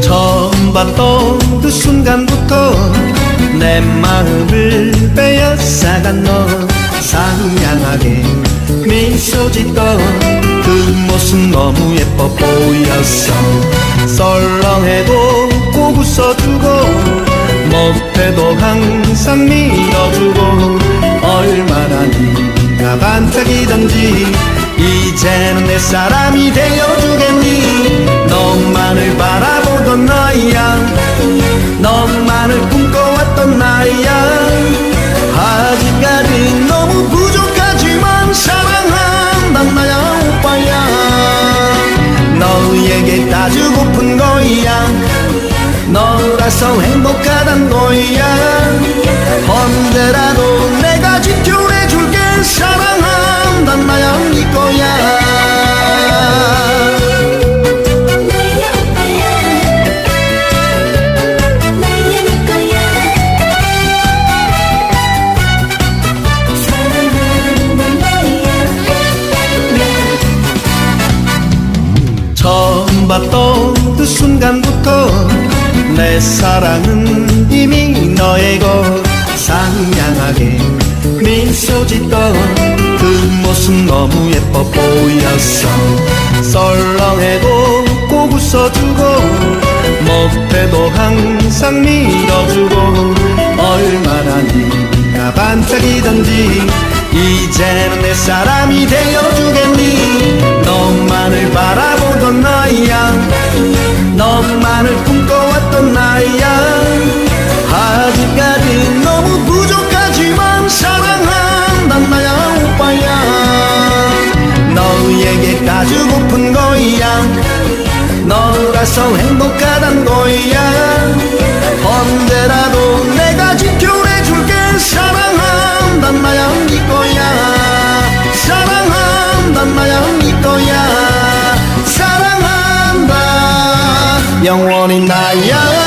처음 봤던 그 순간부터 내 마음을 빼앗아간 너. 상냥하게 미소 짓던 그 모습 너무 예뻐 보였어. 썰렁해도 꼭 웃어주고 못해도 항상 밀어주고 얼마나 네가 반짝이던지 이제는 내 사람이 되어주겠니? 너만을 바라보던 나이야. 너만을 꿈꿔왔던 나이야. 아직까지 너무 부족하지만 사랑한단 나야 오빠야. 너에게 다 주고픈 거야. 너라서 행복하단 거야 그 순간부터 내 사랑은 이미 너의 것 상냥하게 미소 짓던 그 모습 너무 예뻐 보였어. 썰렁해도 꼭 웃어주고 못해도 항상 밀어주고 얼마나 네가 반짝이던지 이제는 내 사람이 되어주겠니 너라서 행복하단 거야. 언제라도 내가 지켜내줄게. 사랑한단 나야 네 거야. 사랑한단 나야 네 거야. 사랑한다. 영원히 나야